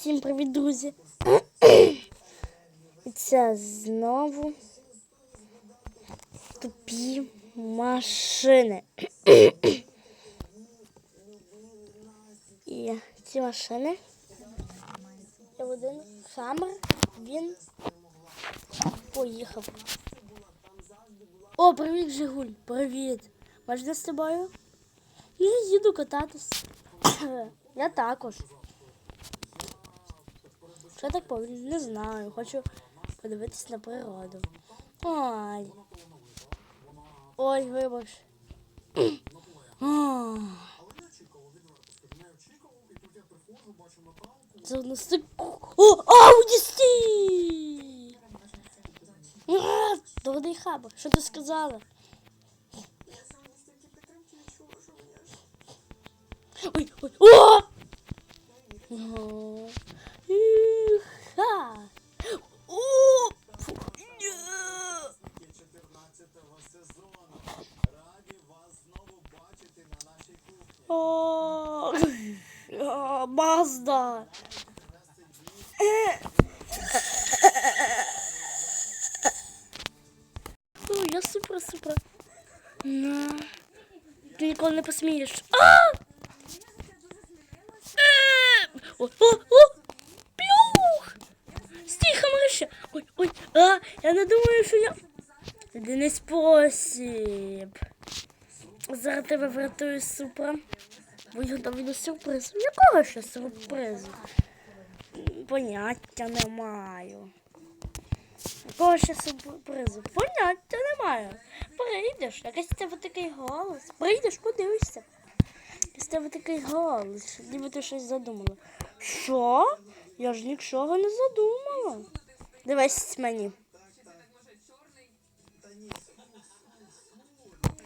Всім привіт, друзі! І це знову тупі машини. І ці машини. І один хамер, він поїхав. О, привіт, Жигуль! Привіт! Можна з тобою? Я їду кататись. Я також. Що я так повільно? Не знаю. Хочу подивитись на природу. Ой. Ой, вибач. А. Це на стику. О, Ауді стій! А, Дорогий хабар, що ти сказала? Ой, ой, о! Іха. О! О, Мазда. О, я супер, супер. На. Ти ніколи не посмієш. А! Е! О, о, о! Плюх! Стій, хамрище! Ой, ой, а, я не думаю, що я... Це не спосіб. Зараз тебе врятую супра. Бо я доведу сюрприз. Якого ще сюрпризу? Поняття не маю. Якого ще сюрпризу? Поняття не маю. Прийдеш, якийсь тебе такий голос. Прийдеш, подивишся. Якийсь тебе такий голос, ніби ти щось задумала. Що? Я ж нічого не задумала. Дивись мені.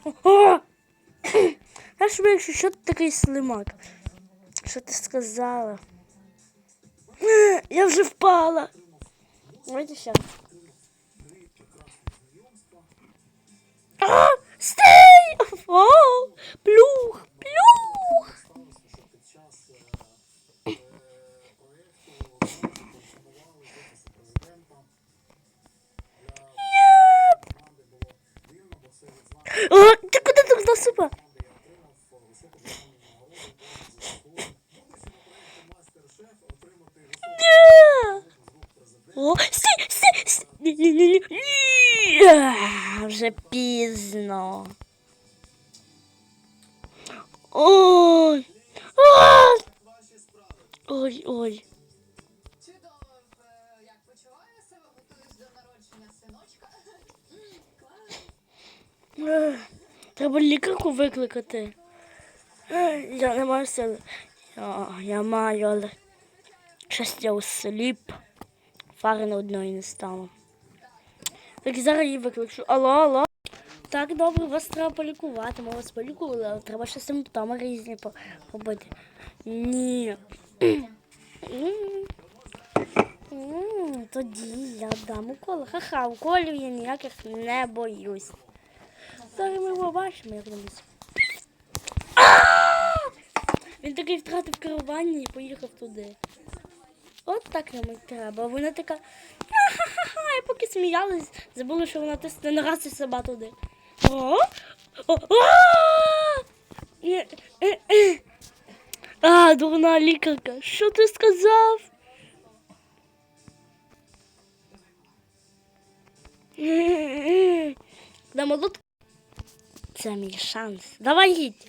О! Я швидше, що ти такий слимак? Що ти сказала? Я вже впала. Давайте ще. А, стій! О, плюх, плюх. О, ти куди тут насипа? О, стій, стій, стій. Ні, ні, ні, ні. А, Вже пізно. Ой. А! Ой, ой. Треба лікарку викликати. Е, Я не маю сили. Я, я маю, але щось я осліп. Фари на одної не стало. Так зараз її викличу. Алло, алло. Так, добре, вас треба полікувати. Ми вас полікували, але треба ще симптоми різні по- робити. Ні. Тоді я дам уколи. Ха-ха, уколів я ніяких не боюсь. Зараз ми побачимо, як дивись. Він такий втратив керування і поїхав туди. От так нам і треба. Вона така. Ха-ха-ха, і поки сміялись, забули, що вона тисне на раз і себе туди. О! А! Дурна лікарка, що ти сказав? На молотку. Це мій шанс. Давай їдь.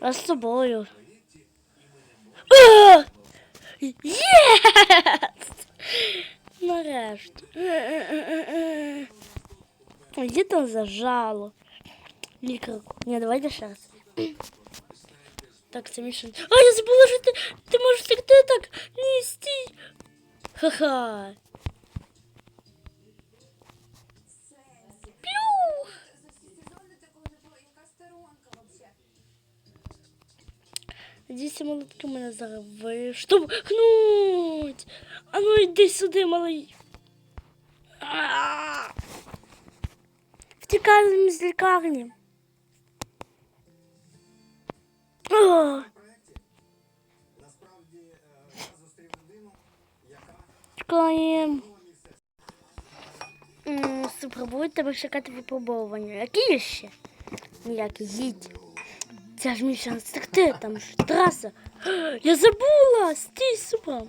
А з собою. А! Єс! Нарешті. Її там зажало. Лікарку. Ні, давайте ще раз. Так, це мій шанс. А, я забула, що ти, ти можеш втекти так. Ні, стій. Ха-ха. Дійсно, молотки мене зараз виштовхнуть. А ну йди сюди, малий. Втікаємо з лікарні. Чекаємо. М, Спробують тебе чекати випробовування. Які ще? Ніякі, їдь. Це ж мій. Так ти там ж траса. Я забула! Стій, супер.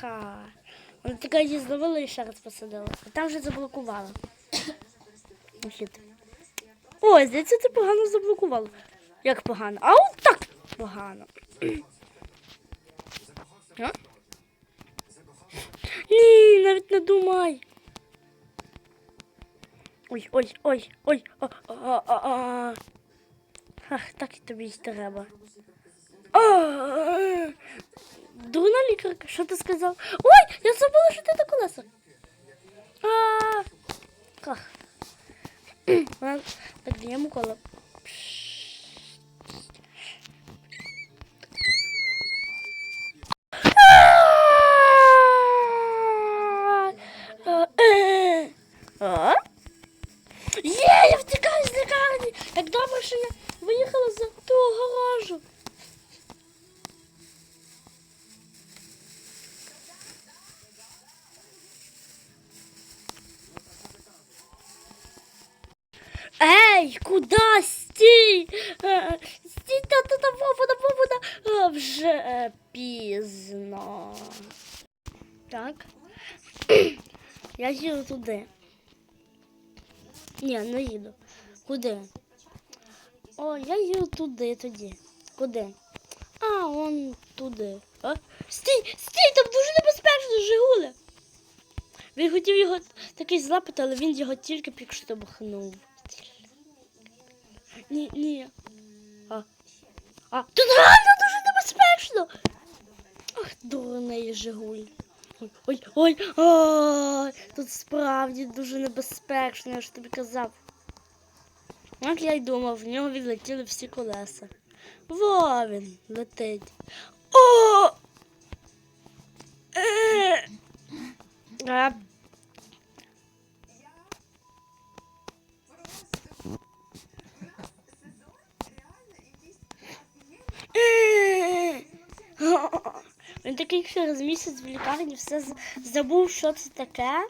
Ха-ха-ха. Вона така її зловила і ще раз посадила. А там вже заблокувала. Хід. Ой, здається, ти погано заблокувала. Як погано? А от так погано. А? Ні, навіть не думай. Ой, ой, ой, ой, а, а, а, а. Ах, так і тобі й треба. А, Дурна лікарка, що ти сказав? Ой, я забула, що ти на колесах. Так даємо коло. Ей, куди? Стій! Е, Стій, та та та вода, вода. Вже е, пізно. Так. Я їду туди. Ні, не їду. Куди? О, я їду туди тоді. Куди? А, он туди. А? Стій, стій, там дуже небезпечно, Жигуля. Він хотів його такий злапати, але він його тільки підштовхнув. Ні, ні. А. А, тут реально дуже небезпечно. Ах, дурний Жигуль. Ой, ой, ой, тут справді дуже небезпечно, я ж тобі казав. Як я й думав, в нього відлетіли всі колеса. Во він летить. О! Е! Він такий через місяць в лікарні все забув, що це таке,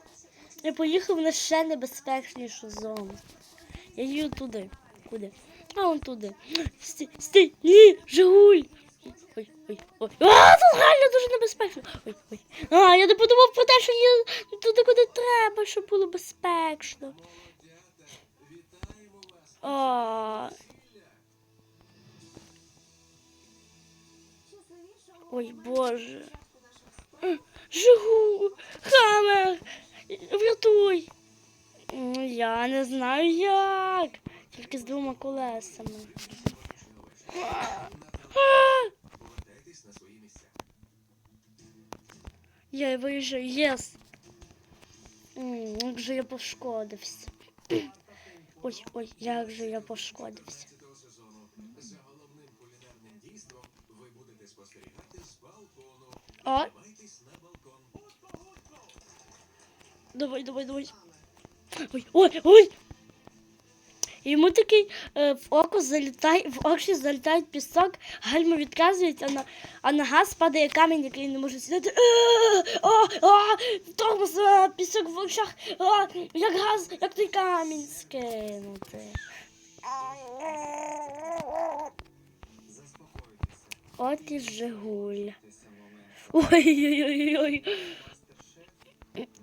і поїхав на ще небезпечнішу зону. Я їду туди. Куди? А вон туди. Стій, стій, ні, Жигуль. Ой, ой, ой. А, тут реально дуже небезпечно. Ой, ой. А, я не подумав про те, що я туди, куди треба, щоб було безпечно. А, ой, Боже. Жигу, Хамер, врятуй. Я не знаю як. Тільки з двома колесами. Я виїжджаю, єс. Як же я пошкодився. Ой, ой, як же я пошкодився. А? Давай, давай, давай. Ой, ой, ой. Йому такий е, в око залітає, в очі залітає пісок, гальма відказується, а на, а на газ падає камінь, який не може сідати. Е, О, о, тормоз, е, пісок в очах, о, як газ, як той камінь скинути. От і Жигуль. Ой-ой-ой.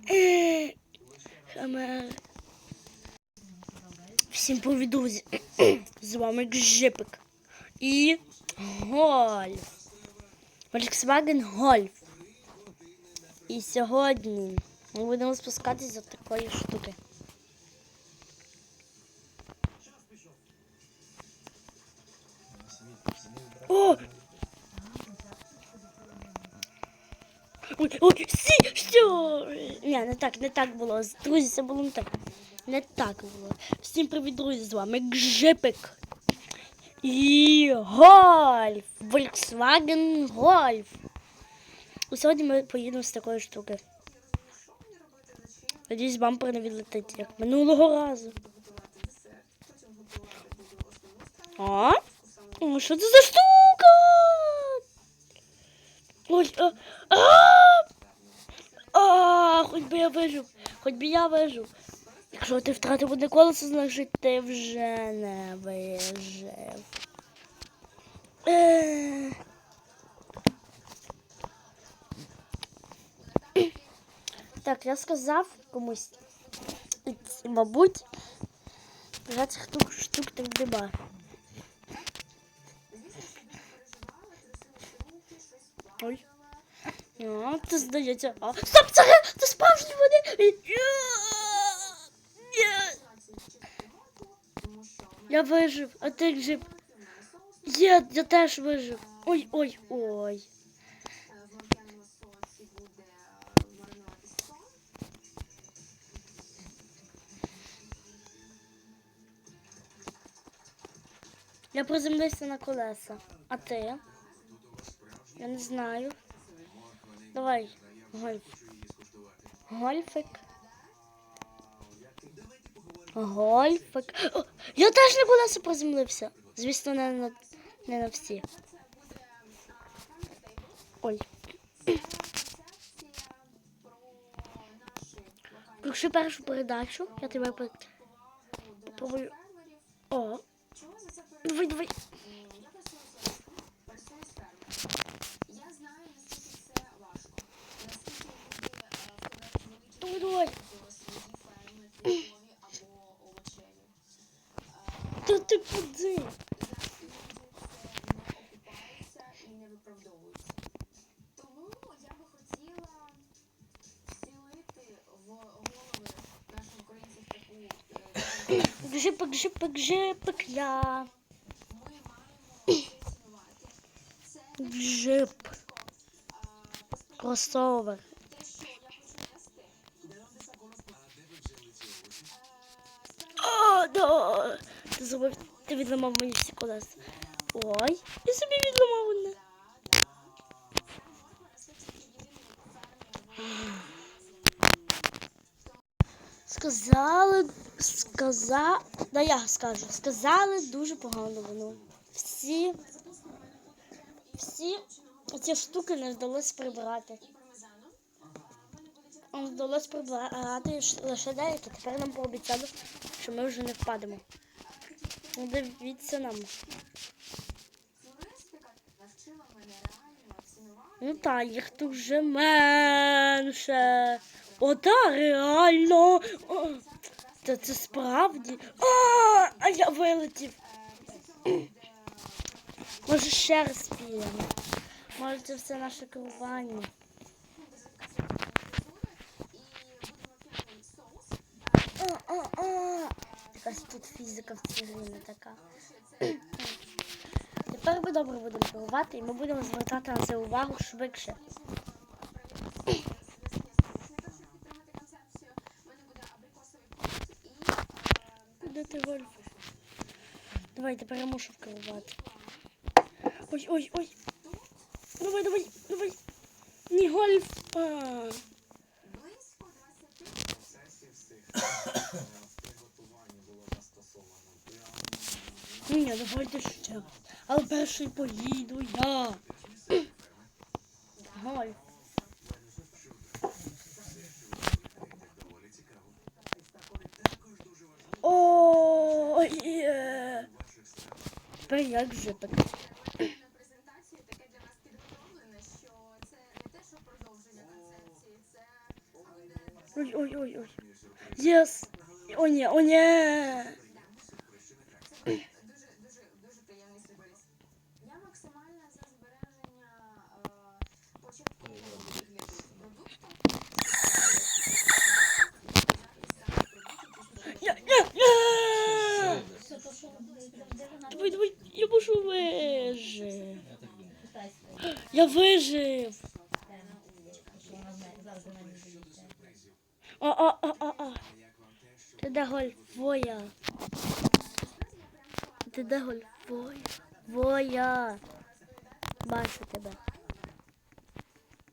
Е, Хамер. Всім друзі. З вами Гжипик. І Гольф. Volkswagen Golf. І сьогодні ми будемо спускатись за такої штуки. О! Ой, ой, сі, що? Ні, не так, не так було. Друзі, це було не так. Не так було. Всім привіт, друзі, з вами Гжипик. І Гольф. Volkswagen Golf. І сьогодні ми поїдемо з такої штуки. Надіюсь, бампер не відлетить, як минулого разу. А? О, що це за штука? Ой, а, а, хоч би я вижив, хоч би я вижив. Якщо ти втратив одне колесо, значить ти вже не вижив. Е. Так, я сказав комусь, мабуть, вже цих штук, штук так нема. Це здається. А, стоп, це, це справжні вони. Я вижив, а ти жив? Є, я теж вижив. Ой, ой, ой. В маркяному соусі буде маринуватись сон. Я приземлився на колеса. А ти? Я не знаю. Давай, гольф. Гольфик. Гольфик. Я теж на колеса приземлився. Звісно, не на, не на всі. Ой. Включи першу передачу. Я тебе по- попробую. О. Давай, давай. Я працюю з працюю з фермером. Я знаю, наскільки це важко. Наскільки люди е, вкладають величезні Давай, давай. до свої ферми, фруктові або овочеві. Та ти куди? Зараз люди це не окупаються і не виправдовуються. Тому я би хотіла вселити в голови наших українців таку е, Цінувати. Це Гжип. а, Кросовер. О, да. Ти зробив, ти відламав мені всі колеса. Ой, я собі відламав одне. Сказали, сказа, да я скажу, сказали дуже погано воно. Всі, всі ці штуки не вдалося прибрати. Нам вдалося прибрати лише деякі. Тепер нам пообіцяли, що ми вже не впадемо. Ну, дивіться нам. Ну так, їх тут вже менше. О, та реально. О, та це справді. А, а я вилетів. Може ще раз підемо. Може це все наше керування. Якась тут фізика в цій не така. Тепер ми добре будемо керувати і ми будемо звертати на це увагу швидше. підтримати концепцію. У мене буде абрикосовий пункт і е, Де ти гольф? Давай, тепер я мушу керувати. Ой, ой, ой. Давай, давай, давай. Не гольф. А. близько 20 процесі всіх в приготуванні було застосовано прямо ні, давайте ще. Але перший поїду я. Гольф. доволі цікаво. Ой, є. Тепер як же так? на презентації таке для вас підготовлене, що це не те, що продовження концепції, це буде Ой, ой, ой, ой. Єс. О, ні, о, ні. дуже дуже дуже приємний сюрприз. Я максимально за збереження е, початкового вигляду продукту. Я, я, я. Давай, давай, я можу вижив. Я вижив. А, а, а, а, а. Ти де голь? Воя. Ти де голь? Воя. Воя. Бачу тебе.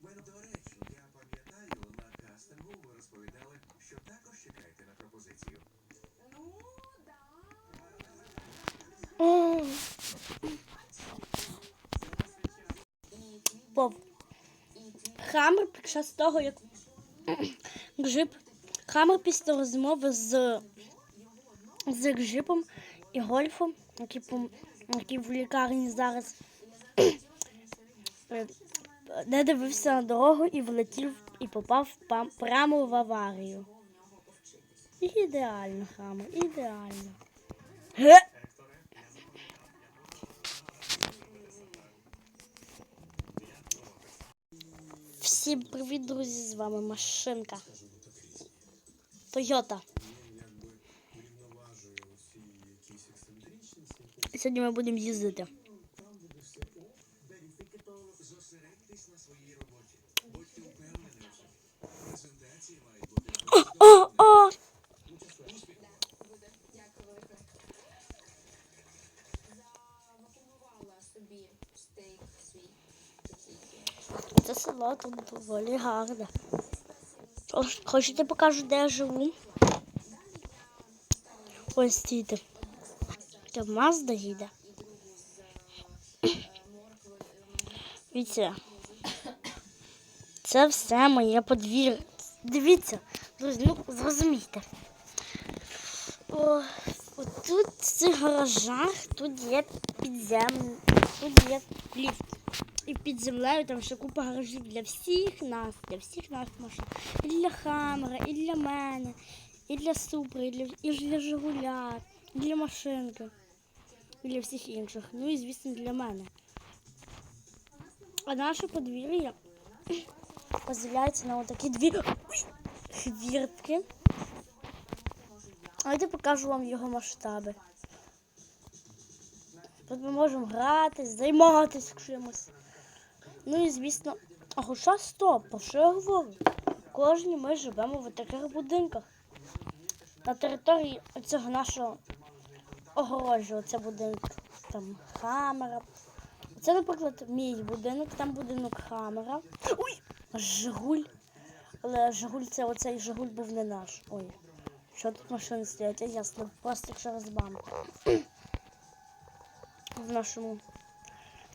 Bueno, до речі, я пам'ятаю, на кастингу ви розповідали, що також чекаєте на пропозицію. Ну, да. О, Вов. Хамер під час того, як Гжип. Хамер після розмови з, з Гжипом і Гольфом, які в лікарні зараз, е, не дивився на дорогу і влетів і попав прямо в аварію. Ідеально, Хамер, ідеально. Всім привіт, друзі! З вами машинка. Тойота. Сьогодні ми будемо їздити. Тут доволі гарне. Хочете покажу, де я живу? Ось стійте. Це Мазда їде. Дивіться. Це все моє подвір'я. Дивіться, друзі, ну зрозумійте. О, тут в цих гаражах тут є підземний, тут є ліфт. І під землею там ще купа гаражів для всіх нас, для всіх нас машин. І для Хамера, і для мене, і для Супри, і для, і для Жигуля, і для машинки, і для всіх інших. Ну і звісно для мене. А наше подвір'я розділяється на отакі дві хвіртки. А я покажу вам його масштаби. Тут ми можемо грати, займатися чимось. Ну і звісно, а хоча стоп, що я говорю? Кожні ми живемо в таких будинках. На території цього нашого огорожі, оце будинок там Хамера. Це, наприклад, мій будинок, там будинок Хамера. Ой! Жигуль. Але Жигуль це оцей Жигуль був не наш. Ой. Що тут машини стоять? Ясно, просто через банк. В нашому.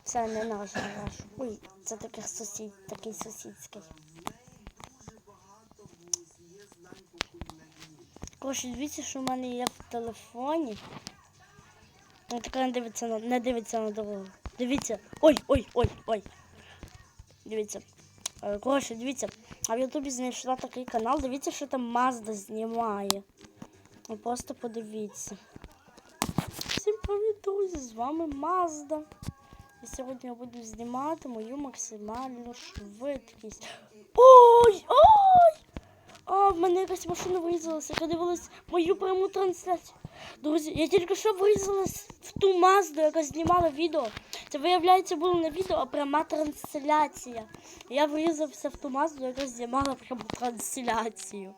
Це не наш гараж. Ой, це таких сусід, такий сусідський. Коротше, дивіться, що в мене є в телефоні. Ну, така не дивиться на не дивиться на дорогу. Дивіться. Ой, ой, ой, ой. Дивіться. Е, Коротше, дивіться. А в Ютубі знайшла такий канал. Дивіться, що там Мазда знімає. Ви просто подивіться. Всім привіт, друзі! З вами Мазда. І сьогодні я буду знімати мою максимальну швидкість. Ой! Ой! А, в мене якась машина врізалася. Я дивилась мою пряму трансляцію. Друзі, я тільки що врізалась в ту Мазду, яка знімала відео. Це, виявляється, було не відео, а пряма трансляція. Я врізався в ту Мазду, яка знімала пряму трансляцію.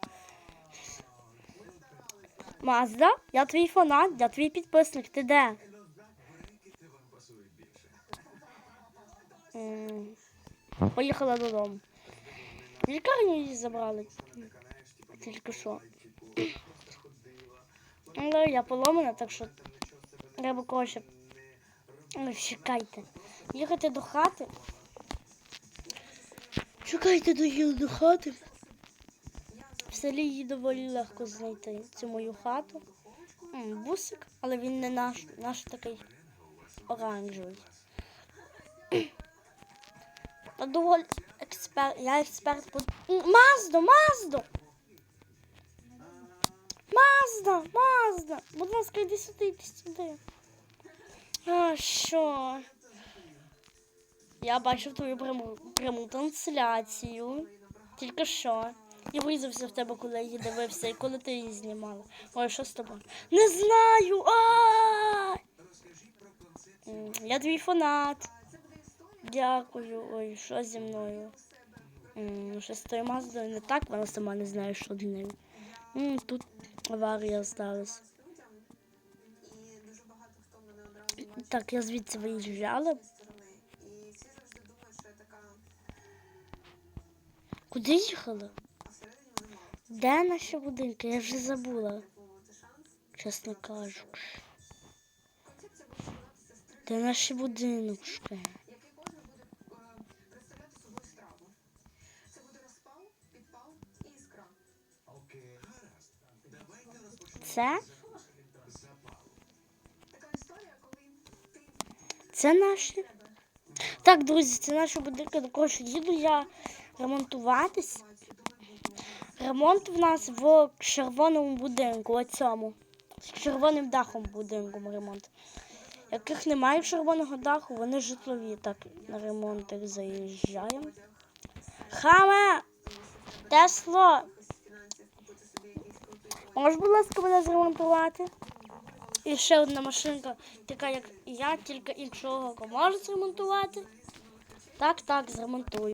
Мазда, я твій фанат, я твій підписник. Ти де? Поїхала додому. Лікарню її забрали. Тільки що. Але я поломана, так що треба. Ну, чекайте. Їхати до хати. Чекайте, доїду до хати. В селі її доволі легко знайти цю мою хату. Бусик, але він не наш, наш такий оранжевий. Та доволі експерт. Я експерт по. М, Маздо, Маздо! Мазда, Мазда! Будь ласка, йди сюди, йди сюди. А що? Я бачив твою пряму, пряму трансляцію. Тільки що. І врізався в тебе, коли я її дивився, і коли ти її знімала. Ой, що з тобою? Не знаю! А! Я твій фанат. Дякую. Ой, що зі мною? Що з тою Маздою не так, вона сама не знає, що з нею. Тут аварія сталася. Так, я звідси виїжджала. Куди їхали? а всередині мене мало. Де наші будинки? Я вже забула, чесно кажучи. Де наші будиночки? Це? Це наші. Так, друзі, це наші будинки. Також їду я ремонтуватись. Ремонт в нас в червоному будинку, оцьому. З червоним дахом будинку ремонт. Яких немає червоного даху, вони житлові. Так, на ремонтик заїжджаємо. Хаме! Тесло! фінансів купити собі якийсь крутий Можеш, будь ласка, мене зремонтувати? І ще одна машинка, така як я, тільки іншого. Можеш зремонтувати? Так, так, зремонтую.